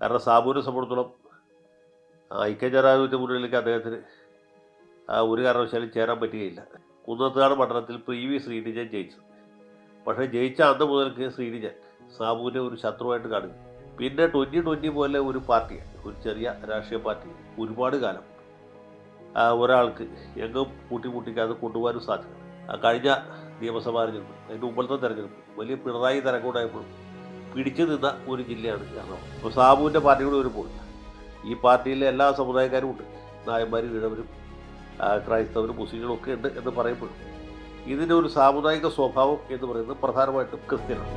കാരണം സാബുവിനെ സംബന്ധിച്ചിടത്തോളം ഐക്യജനാധിപത്യ മുന്നണിയിലേക്ക് അദ്ദേഹത്തിന് ഒരു കാരണവശാലും ചേരാൻ പറ്റുകയില്ല. കുന്നത്തുകാട് മണ്ഡലത്തിൽ പി വി ശ്രീനിജൻ ജയിച്ചു. പക്ഷേ ജയിച്ച അന്ന് മുതൽക്ക് ശ്രീനിജൻ സാബുവിനെ ഒരു ശത്രുവായിട്ട് കാണുന്നു. പിന്നെ ട്വന്റി ട്വന്റി പോലെ ഒരു പാർട്ടിയാണ് ഒരു ചെറിയ രാഷ്ട്രീയ പാർട്ടി ഒരുപാട് കാലം ഒരാൾക്ക് എങ്ങും കൂട്ടിമുട്ടിക്കാതെ കൊണ്ടുപോകാനും ആ, കഴിഞ്ഞ നിയമസഭാ തെരഞ്ഞെടുപ്പ് അതിന്റെ മുമ്പത്തെ തെരഞ്ഞെടുപ്പ് വലിയ പിണറായി തരംഗമുണ്ടായപ്പോഴും പിടിച്ചു നിന്ന ഒരു ജില്ലയാണ് എറണാകുളം ഇപ്പോൾ സാബുവിന്റെ പാർട്ടി കൂടി വരുമ്പോൾ ഈ പാർട്ടിയിലെ എല്ലാ സമുദായക്കാരും ഉണ്ട്. നായന്മാരും ഇഴവരും ക്രൈസ്തവരും മുസ്ലിങ്ങളും ഒക്കെ ഉണ്ട് എന്ന് പറയപ്പെടും. ഇതിന്റെ ഒരു സാമുദായിക സ്വഭാവം എന്ന് പറയുന്നത് പ്രധാനമായിട്ടും ക്രിസ്ത്യനാണ്.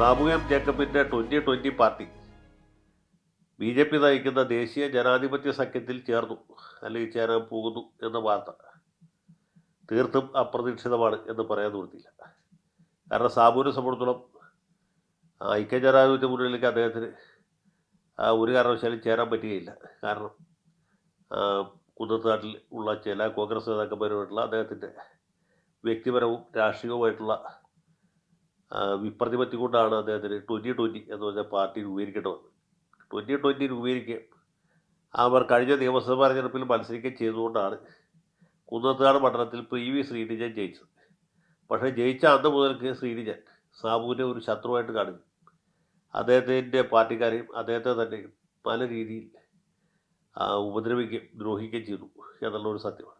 സാമൂഹ്യം ജേക്കബിന്റെ twenty twenty party B J P നയിക്കുന്ന ദേശീയ ജനാധിപത്യ സഖ്യത്തിൽ ചേർന്നു. അല്ലെങ്കിൽ ചേരാൻ പോകുന്നു എന്ന വാർത്ത. തീർത്തും അപ്രതീക്ഷിതമാണ് എന്ന് പറയാൻ നിർത്തിയില്ല കാരണം സാബുവിനെ സംബന്ധിച്ചിടത്തോളം ഐക്യജനാധിപത്യ മുന്നിലേക്ക് അദ്ദേഹത്തിന് ഒരു കാരണവശാലും ചേരാൻ പറ്റുകയില്ല. കാരണം കുന്നത്താട്ടിൽ ഉള്ള ചില കോൺഗ്രസ് നേതാക്കന്മാരുമായിട്ടുള്ള അദ്ദേഹത്തിന്റെ വ്യക്തിപരവും രാഷ്ട്രീയവുമായിട്ടുള്ള വിപ്രതിപത്തി കൊണ്ടാണ് അദ്ദേഹത്തിന് ട്വന്റി ട്വന്റി എന്ന് പറഞ്ഞ പാർട്ടി രൂപീകരിക്കേണ്ടി വന്നത്. ട്വന്റി രൂപീകരിക്കുകയും രൂപീകരിക്കുക അവർ കഴിഞ്ഞ നിയമസഭാ തെരഞ്ഞെടുപ്പിൽ മത്സരിക്കുകയും ചെയ്തുകൊണ്ടാണ് കുന്നത്തുകാട് മണ്ഡലത്തിൽ പി വി ശ്രീനിജൻ ജയിച്ചത് പക്ഷേ ജയിച്ച അന്ന് മുതൽക്ക് ശ്രീനിജൻ സാബുവിനെ ഒരു ശത്രുവായിട്ട് കാണുക അദ്ദേഹത്തിന്റെ പാർട്ടിക്കാരെയും അദ്ദേഹത്തെ തന്നെ പല രീതിയിൽ ഉപദ്രവിക്കുകയും ദ്രോഹിക്കുകയും ചെയ്തു എന്നുള്ളൊരു സത്യമാണ്.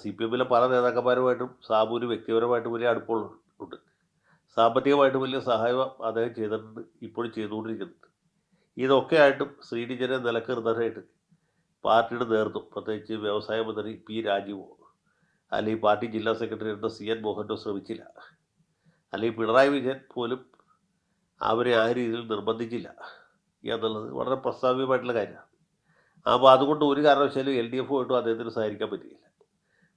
സി പി എമ്മിലെ പല നേതാക്കന്മാരുമായിട്ടും സാബുവിന് വ്യക്തിപരമായിട്ടും വലിയ അടുപ്പമുണ്ട് സാമ്പത്തികമായിട്ട് വലിയ സഹായം അദ്ദേഹം ചെയ്തിട്ടുണ്ട് ഇപ്പോഴും ചെയ്തുകൊണ്ടിരിക്കുന്നുണ്ട്. ഇതൊക്കെയായിട്ടും ശ്രീനിജനെ നിലനിർത്താനായിട്ട് പാർട്ടിയുടെ നേതൃത്വം പ്രത്യേകിച്ച് വ്യവസായ മന്ത്രി പി രാജീവോ അല്ലെങ്കിൽ പാർട്ടി ജില്ലാ സെക്രട്ടറി എന്ന സി എൻ മോഹനോ ശ്രമിച്ചില്ല. അല്ലെങ്കിൽ പിണറായി വിജയൻ പോലും അവരെ ആ രീതിയിൽ നിർബന്ധിച്ചില്ല എന്നുള്ളത് വളരെ പ്രസ്താവികമായിട്ടുള്ള കാര്യമാണ്. അപ്പോൾ അതുകൊണ്ട് ഒരു കാരണവശാലും എൽ ഡി എഫുമായിട്ടും അദ്ദേഹത്തിന് സഹകരിക്കാൻ പറ്റിയില്ല.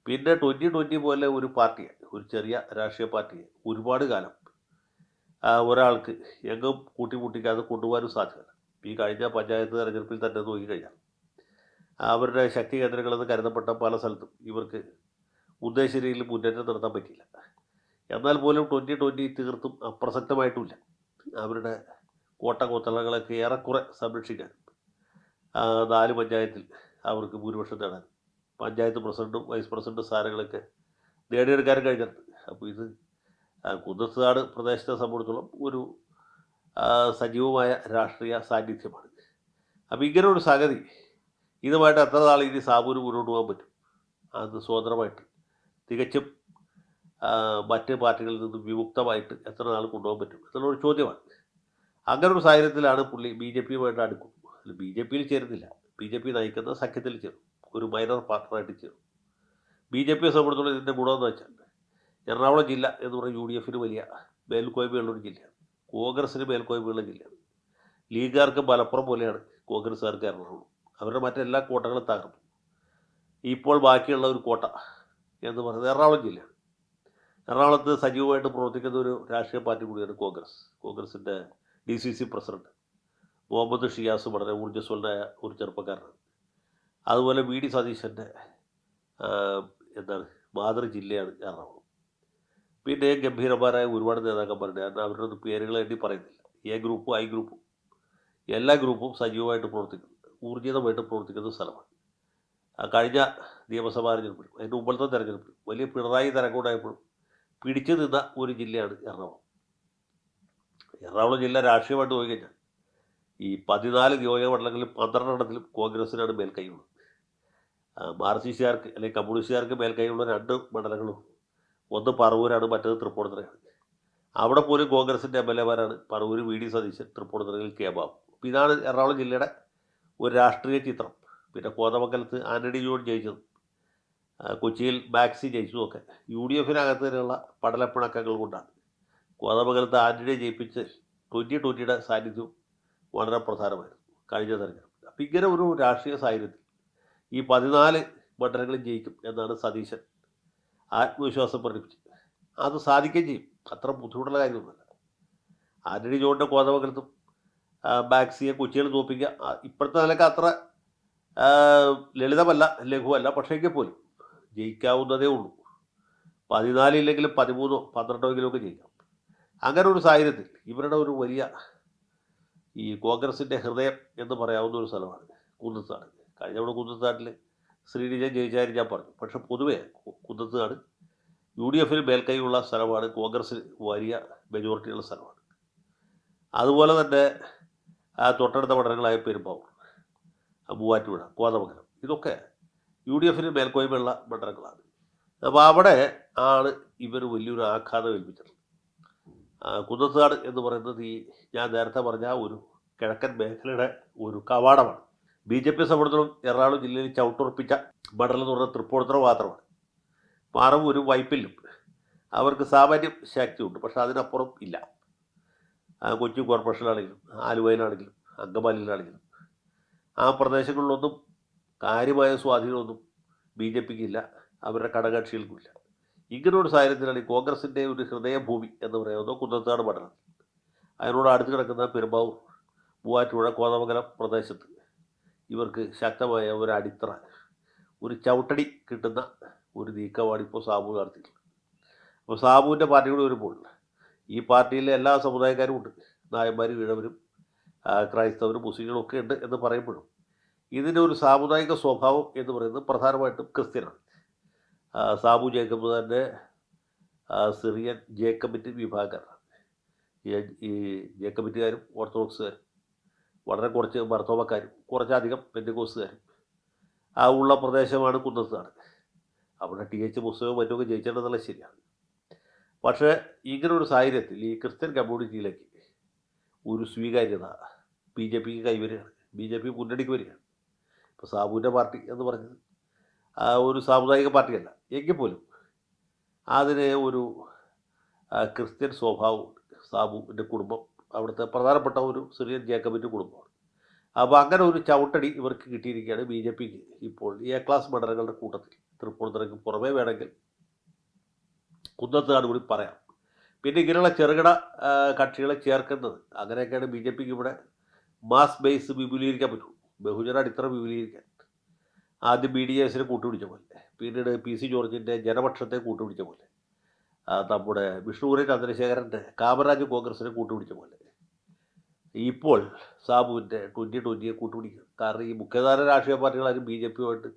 പിന്നെ ട്വന്റി ട്വന്റി പോലെ ഒരു പാർട്ടിയെ ഒരു ചെറിയ രാഷ്ട്രീയ പാർട്ടിയെ ഒരുപാട് കാലം ഒരാൾക്ക് എങ്ങും കൂട്ടിമുട്ടിക്കാതെ കൊണ്ടുപോകാനും സാധ്യമല്ല ഈ കഴിഞ്ഞ പഞ്ചായത്ത് തെരഞ്ഞെടുപ്പിൽ തന്നെ നോക്കിക്കഴിഞ്ഞാൽ അവരുടെ ശക്തി കേന്ദ്രങ്ങളെന്ന് കരുതപ്പെട്ട പല സ്ഥലത്തും ഇവർക്ക് ഉദ്ദേശ രീതിയിൽ മുന്നേറ്റം നടത്താൻ പറ്റിയില്ല. എന്നാൽ പോലും ട്വന്റി ട്വന്റി തീർത്തും അപ്രസക്തമായിട്ടുമില്ല അവരുടെ കോട്ട കൊത്തളങ്ങളൊക്കെ ഏറെക്കുറെ സംരക്ഷിക്കാൻ നാല് പഞ്ചായത്തിൽ അവർക്ക് ഭൂരിപക്ഷം നേടാൻ പഞ്ചായത്ത് പ്രസിഡന്റും വൈസ് പ്രസിഡന്റ് സ്ഥാനങ്ങളൊക്കെ നേടിയെടുക്കാൻ കഴിഞ്ഞിട്ടുണ്ട്. അപ്പോൾ ഇത് കുന്നത്തുനാട് പ്രദേശത്തെ സംബന്ധിച്ചിടത്തോളം ഒരു സജീവമായ രാഷ്ട്രീയ സാന്നിധ്യമാണ്. അപ്പോൾ ഇങ്ങനെ ഒരു സംഗതി ഇതുമായിട്ട് എത്ര നാൾ ഇനി സാബുവിന് മുന്നോട്ട് പോകാൻ പറ്റും? അത് സ്വതന്ത്രമായിട്ട്. തികച്ചും മറ്റ് പാർട്ടികളിൽ നിന്നും വിമുക്തമായിട്ട് എത്ര നാൾ കൊണ്ടുപോകാൻ പറ്റും എന്നുള്ളൊരു ചോദ്യമാണ്. അങ്ങനെ ഒരു സാഹചര്യത്തിലാണ് പുള്ളി ബി ജെ പിയുമായിട്ട് അടുക്കും അല്ല ബി ജെ പിയിൽ ചേരുന്നില്ല. ബി ജെ പി നയിക്കുന്ന സഖ്യത്തിൽ ചേരും. ഒരു മൈനർ പാർട്ണറായിട്ട് ചേരും. ബി ജെ പിയെ സംബന്ധിച്ചുള്ള ഇതിന്റെ ഗുണമെന്ന് വെച്ചാൽ എറണാകുളം ജില്ല എന്ന് പറഞ്ഞാൽ യു ഡി എഫിന് വലിയ മേൽക്കോയ്മയുള്ളൊരു ജില്ലയാണ്. കോൺഗ്രസിന് മേൽക്കോയ്മയുള്ള ജില്ലയാണ്. ലീഗുകാർക്ക് മലപ്പുറം പോലെയാണ് കോൺഗ്രസ്സുകാർക്ക് എറണാകുളം. അവരുടെ മറ്റെല്ലാ കോട്ടകളും തകർന്നു. ഇപ്പോൾ ബാക്കിയുള്ള ഒരു കോട്ട എന്ന് പറയുന്നത് എറണാകുളം ജില്ലയാണ്. എറണാകുളത്ത് സജീവമായിട്ട് പ്രവർത്തിക്കുന്ന ഒരു രാഷ്ട്രീയ പാർട്ടി കൂടിയാണ് കോൺഗ്രസ്. കോൺഗ്രസിന്റെ D C C president Muhammad Shiyas വളരെ ഊർജസ്വലനായ ഒരു ചെറുപ്പക്കാരനാണ്. അതുപോലെ വി ഡി സതീശന്റെ എന്താണ് മാതൃ ജില്ലയാണ് എറണാകുളം. പിന്നെ ഗംഭീരന്മാരായ ഒരുപാട് നേതാക്കന്മാരുണ്ട്. കാരണം അവരുടെ പേരുകൾ എണ്ണി പറയുന്നില്ല. എ ഗ്രൂപ്പും ഐ ഗ്രൂപ്പും. എല്ലാ ഗ്രൂപ്പും സജീവമായിട്ട് പ്രവർത്തിക്കുന്നു. ഊർജിതമായിട്ട് പ്രവർത്തിക്കുന്ന സ്ഥലമാണ്. കഴിഞ്ഞ നിയമസഭാ തെരഞ്ഞെടുപ്പിലും അതിന്റെ മുമ്പത്തെ തെരഞ്ഞെടുപ്പിലും വലിയ പിണറായി തരംഗമുണ്ടായപ്പോഴും പിടിച്ചു നിന്ന ഒരു ജില്ലയാണ് എറണാകുളം. എറണാകുളം ജില്ല രാഷ്ട്രീയമായിട്ട് പോയി കഴിഞ്ഞാൽ ഈ പതിനാല് നിയോജകമണ്ഡലങ്ങളിൽ പന്ത്രണ്ടെണ്ണത്തിലും കോൺഗ്രസിനാണ് മേൽക്കൈയുള്ളത്. മാർസിസ്റ്റുകാർക്ക് അല്ലെങ്കിൽ കമ്മ്യൂണിസ്റ്റുകാർക്ക് മേൽക്കൈയുള്ള രണ്ട് മണ്ഡലങ്ങളും ഒന്ന് പറവൂരാണ് മറ്റേത് തൃപ്പൂണിത്തുറയാണ്. അവിടെ പോലും കോൺഗ്രസിന്റെ എം എൽ എമാരാണ് പറവൂർ വി ഡി സതീശൻ തൃപ്പൂണിത്തുറയിൽ കെ ബാബു. അപ്പോൾ ഇതാണ് എറണാകുളം ജില്ലയുടെ ഒരു രാഷ്ട്രീയ ചിത്രം. പിന്നെ കോതമംഗലത്ത് ആന്റണി ജോൺ ജയിച്ചതും കൊച്ചിയിൽ മാക്സി ജയിച്ചതുമൊക്കെ യു ഡി എഫിനകത്ത് തന്നെയുള്ള പടലപ്പിണക്കങ്ങൾ കൊണ്ടാണ്. കോതമംഗലത്ത് ആന്റണിയെ ജയിപ്പിച്ച് ട്വന്റി ട്വന്റിയുടെ സാന്നിധ്യവും വളരെ പ്രധാനമായിരുന്നു കഴിഞ്ഞ തെരഞ്ഞെടുപ്പ് അപ്പം ഇങ്ങനെ ഒരു രാഷ്ട്രീയ സാഹചര്യത്തിൽ ഈ പതിനാല് മണ്ഡലങ്ങളും ജയിക്കും എന്നാണ് സതീശൻ ആത്മവിശ്വാസം പ്രകടിപ്പിച്ചത്. അത് സാധിക്കുകയും ചെയ്യും. അത്ര ബുദ്ധിമുട്ടുള്ള കാര്യമൊന്നുമല്ല. ആന്റണി ജോണിന്റെ കോതമംഗലത്തും ബാക്സിയെ കൊച്ചിയിൽ തോപ്പിക്കുക ഇപ്പോഴത്തെ നിലയ്ക്ക് അത്ര ലളിതമല്ല ലഘുവല്ല. പക്ഷേ എങ്കിൽ പോലും ജയിക്കാവുന്നതേ ഉള്ളൂ. പതിനാലില്ലെങ്കിലും പതിമൂന്നോ പന്ത്രണ്ടോ എങ്കിലും ഒക്കെ ജയിക്കാം. അങ്ങനെ ഒരു സാഹചര്യത്തിൽ ഇവരുടെ ഒരു വലിയ ഈ കോൺഗ്രസിന്റെ ഹൃദയം എന്ന് പറയാവുന്ന ഒരു സ്ഥലമാണ് കുന്നത്താട് കഴിഞ്ഞ തവണ കുന്നത്താട്ടിൽ ശ്രീനിജൻ ജയിച്ചാരി ഞാൻ പറഞ്ഞു. പക്ഷെ പൊതുവേ കുന്നത്താട് യു ഡി എഫിന് മേൽക്കൈയുള്ള സ്ഥലമാണ് കോൺഗ്രസ്സിന് വലിയ മെജോറിറ്റിയുള്ള സ്ഥലമാണ്. അതുപോലെ തന്നെ ആ തൊട്ടടുത്ത മണ്ഡലങ്ങളായ പെരുമ്പാവൂർ മൂവാറ്റുപുഴ കോതമംഗലം ഇതൊക്കെ യു ഡി എഫിന് മേൽക്കോയ്മയുള്ള മണ്ഡലങ്ങളാണ് അപ്പോൾ അവിടെ ആണ് ഇവർ വലിയൊരു ആഘാതം ഏൽപ്പിച്ചത്. കുന്നത്താട് എന്ന് പറയുന്നത് ഈ ഞാൻ നേരത്തെ പറഞ്ഞ ഒരു കിഴക്കൻ മേഖലയുടെ ഒരു കവാടമാണ്. ബി ജെ പി സംബന്ധിച്ചിടത്തോളം എറണാകുളം ജില്ലയിൽ ചവിട്ടുറപ്പിച്ച മണ്ഡലം എന്ന് പറഞ്ഞാൽ തൃപ്പൂണിത്തുറ മാത്രമാണ്. പാറവൂരും വൈപ്പിലും അവർക്ക് സാമാന്യം ശക്തിയുണ്ട് പക്ഷെ അതിനപ്പുറം ഇല്ല. കൊച്ചി കോർപ്പറേഷനിലാണെങ്കിലും ആലുവയിലാണെങ്കിലും അങ്കമാലിയിലാണെങ്കിലും. ആ പ്രദേശങ്ങളിലൊന്നും കാര്യമായ സ്വാധീനമൊന്നും ബി ജെ പിക്ക് ഇല്ല. അവരുടെ ഇങ്ങനെ ഒരു സാഹചര്യത്തിലാണ് ഈ കോൺഗ്രസിന്റെ ഒരു ഹൃദയഭൂമി എന്ന് പറയുന്നത് കുന്നത്താട് മണ്ഡലം അതിനോട് അടുത്ത് കിടക്കുന്ന പെരുമ്പാവൂർ മൂവാറ്റുപുഴ കോതമംഗലം പ്രദേശത്ത് ഇവർക്ക് ശക്തമായ ഒരു അടിത്തറ ഒരു ചവിട്ടടി കിട്ടുന്ന ഒരു നീക്കമാണ് ഇപ്പോൾ സാബു നടത്തിയിട്ടുള്ളത്. അപ്പോൾ സാബുവിന്റെ പാർട്ടി കൂടി വരുമ്പോൾ ഈ പാർട്ടിയിലെ എല്ലാ സമുദായക്കാരും ഉണ്ട്. നായന്മാരും ഇഴവരും ക്രൈസ്തവരും മുസ്ലിങ്ങളും ഒക്കെ ഉണ്ട് എന്ന് പറയുമ്പോഴും ഇതിന്റെ ഒരു സാമുദായിക സ്വഭാവം എന്ന് പറയുന്നത് പ്രധാനമായിട്ടും ക്രിസ്ത്യനാണ്. സാബു ജേക്കബ് തന്നെ സിറിയൻ ജേക്കബിറ്റ് വിഭാഗക്കാരാണ്. ഈ- ജേക്കബിറ്റുകാരും ഓർത്തഡോക്സുകാരും വളരെ കുറച്ച് മർത്തോമക്കാരും കുറച്ചധികം പെൻഡിക്കോസുകാരും ആ ഉള്ള പ്രദേശമാണ് കുന്നത്താണ്. അവിടെ ടി എച്ച് പുസ്തകവും മറ്റുമൊക്കെ ജയിച്ചിട്ടുണ്ടെന്നുള്ള ശരിയാണ്. പക്ഷേ ഇങ്ങനെ ഒരു സാഹചര്യത്തിൽ ഈ ക്രിസ്ത്യൻ കമ്മ്യൂണിറ്റിയിലേക്ക് ഒരു സ്വീകാര്യത ബി ജെ പിക്ക് കൈവരികയാണ്. ബി ജെ പി മുന്നണിക്ക് വരികയാണ്. ഇപ്പോൾ സാബുവിന്റെ പാർട്ടി എന്ന് പറഞ്ഞത് ഒരു സാമുദായിക പാർട്ടിയല്ല. എങ്കിൽ പോലും അതിന് ഒരു ക്രിസ്ത്യൻ സ്വഭാവം സാബുവിന്റെ കുടുംബം അവിടുത്തെ പ്രധാനപ്പെട്ട ഒരു സിറിയൻ ജേക്കബിന്റെ കുടുംബമാണ്. അപ്പോൾ അങ്ങനെ ഒരു ചവിട്ടടി ഇവർക്ക് കിട്ടിയിരിക്കുകയാണ് ബി ജെ പിക്ക് ഇപ്പോൾ എ ക്ലാസ് മണ്ഡലങ്ങളുടെ കൂട്ടത്തിൽ. തൃപ്പൂണിത്തുറയ്ക്ക് പുറമേ വേണമെങ്കിൽ കുന്നത്താട് കൂടി പറയാം. പിന്നെ ഇങ്ങനെയുള്ള ചെറുകിട കക്ഷികളെ ചേർക്കുന്നത് അങ്ങനെയൊക്കെയാണ് ബി ജെ പിക്ക് ഇവിടെ മാസ് ബേസ് വിപുലീകരിക്കാൻ പറ്റുള്ളൂ. ബഹുജന അടിത്തറ വിപുലീകരിക്കാൻ. ആദ്യം ബി ഡി എസിനെ കൂട്ടുപിടിച്ച പോലെ. പിന്നീട് പി സി ജോർജിന്റെ ജനപക്ഷത്തെ കൂട്ടുപിടിച്ച പോലെ. നമ്മുടെ വിഷ്ണുപുരി ചന്ദ്രശേഖരന്റെ കാമരാജ് കോൺഗ്രസിനെ കൂട്ടുപിടിച്ച പോലെ. ഇപ്പോൾ സാബുവിന്റെ ട്വന്റി ട്വന്റിയെ കൂട്ടുപിടിക്കുക. കാരണം ഈ മുഖ്യധാര രാഷ്ട്രീയ പാർട്ടികളാരും ബി ജെ പിയുമായിട്ട്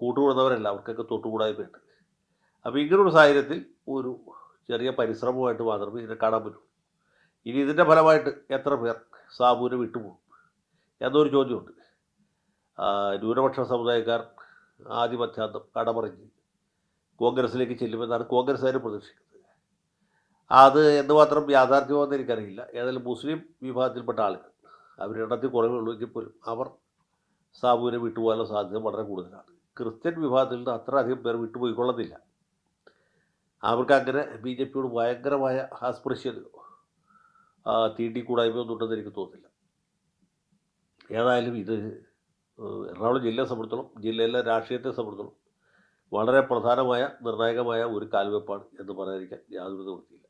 കൂട്ടുകൂടുന്നവരല്ല. അവർക്കൊക്കെ തൊട്ടുകൂടായ്മയുണ്ട്. അപ്പോൾ ഇങ്ങനൊരു സാഹചര്യത്തിൽ ഒരു ചെറിയ പരിശ്രമമായിട്ട് മാത്രമേ ഇതിനെ കാണാൻ പറ്റൂ. ഇനി ഇതിന്റെ ഫലമായിട്ട് എത്ര പേർ സാബുവിനെ വിട്ടുപോകും? എന്നൊരു ചോദ്യമുണ്ട്. ന്യൂനപക്ഷ സമുദായക്കാർ ആധിപത്യാന്തം കടമറിഞ്ഞ് കോൺഗ്രസിലേക്ക് ചെല്ലുമെന്നാണ് കോൺഗ്രസ്സുകാർ പ്രതീക്ഷിക്കുന്നത്. അത് എന്തുമാത്രം യാഥാർത്ഥ്യമാണെന്ന് എനിക്കറിയില്ല. ഏതായാലും മുസ്ലിം വിഭാഗത്തിൽപ്പെട്ട ആളുകൾ അവരെണ്ണത്തിൽ കുറവേ ഉള്ളൂ എങ്കിൽ പോലും അവർ സാബുവിനെ വിട്ടുപോകാനുള്ള സാധ്യത വളരെ കൂടുതലാണ്. ക്രിസ്ത്യൻ വിഭാഗത്തിൽ നിന്ന് അത്ര അധികം പേർ വിട്ടുപോയിക്കൊള്ളുന്നില്ല അവർക്ക് അങ്ങനെ ബി ജെ പിയോട് ഭയങ്കരമായ ആസ്പൃശ്യതയോ ആ, തീണ്ടിക്കൂടായ്മയൊന്നും ഉണ്ടെന്ന് എനിക്ക് തോന്നുന്നില്ല. ഏതായാലും ഇത് എറണാകുളം ജില്ലയെ സംബന്ധിച്ചോളം ജില്ലയിലെ രാഷ്ട്രീയത്തെ സംബന്ധിച്ചോളം വളരെ പ്രധാനമായ നിർണായകമായ ഒരു കാൽവെപ്പാണ് എന്ന് പറയാതിരിക്കാൻ യാതൊരു നിവൃത്തിയില്ല